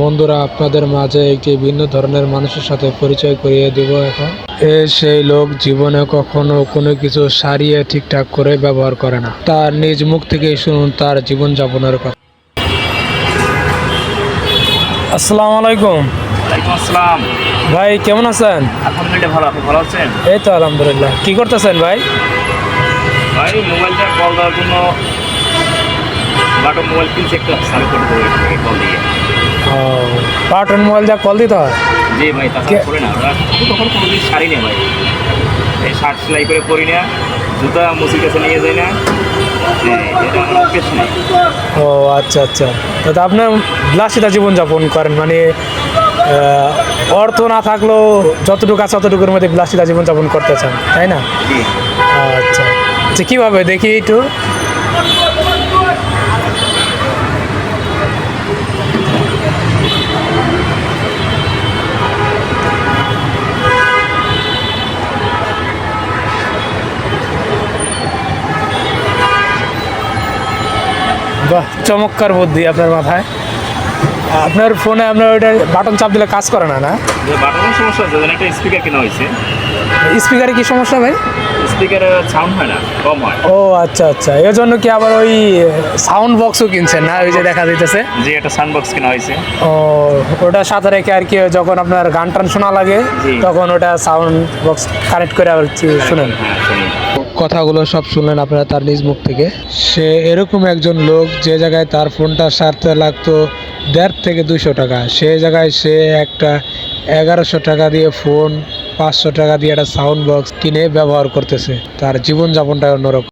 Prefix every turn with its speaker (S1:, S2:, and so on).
S1: বন্ধুরা আপনাদের মাঝে একটি ভিন্ন ধরনের মানুষের সাথে পরিচয় করিয়ে দিব এখন। এ সেই লোক জীবনে কখনো কোনো কিছু সারিয়ে ঠিকঠাক করে ব্যবহার করে না। তার নিজ মুখ থেকেই শুনুন তার জীবনযাপনের কথা। আসসালামু আলাইকুম।
S2: আসসালাম।
S1: ভাই কেমন আছেন?
S2: আলহামদুলিল্লাহ ভালো আপনি ভালো আছেন?
S1: এই তো আলহামদুলিল্লাহ। কি করতেছেন ভাই?
S2: ভাই মোবাইলটা কল দেওয়ার জন্য মোবাইল কিনছে একটু সার্চ করে কল দিয়ে।
S1: ও পার্টন মোবাইল যা কল দিতে হয়?
S2: জি ভাই তাছাড়া করে না ওরা তখন কোনো দিন শাড়ি নেই ভাই। এই শার্ট সেলাই করে পরি না জুতা মুসির কাছে নিয়ে যায় না। হ্যাঁ
S1: ও আচ্ছা আচ্ছা। তো আপনার বিলাসিতা জীবনযাপন করেন মানে অর্থ না থাকলেও যতটুকু আছে ততটুকুর মধ্যে বিলাসিতা জীবনযাপন করতে চান তাই না? আচ্ছা। আচ্ছা কীভাবে? দেখি একটু। বাহ চমৎকার বুদ্ধি আপনার মাথায়। আপনার ফোনে আপনার ওইটা বাটন চাপ দিলে কাজ করে না না?
S2: বাটনের সমস্যা আছে একটা স্পিকার কেনা হয়েছে।
S1: স্পিকারে কি সমস্যা ভাই?
S2: স্পিকার সাউন্ড হয় না কম হয়।
S1: ও আচ্ছা আচ্ছা। এর জন্য কি আবার ওই সাউন্ড বক্সও কিনছেন না? ওই যে দেখা যাইতেছে।
S2: যে একটা সাউন্ড বক্স কেনা হয়েছে।
S1: ও ওটা সাথে রেখে আর কি যখন আপনার গান টান শোনা লাগে তখন ওটা সাউন্ড বক্স কানেক্ট করে আবার শুনেন।
S2: হ্যাঁ
S1: কথাগুলো সব শুনলেন আপনারা তার নিজ মুখ থেকে। সে এরকম একজন লোক যে জায়গায় তার ফোনটা সারতে লাগতো দেড় থেকে দুশো টাকা। সে জায়গায় সে একটা এগারোশো টাকা দিয়ে ফোন, পাঁচশো টাকা দিয়ে একটা সাউন্ড বক্স কিনে ব্যবহার করতেছে। তার জীবনযাপনটা অন্যরকম।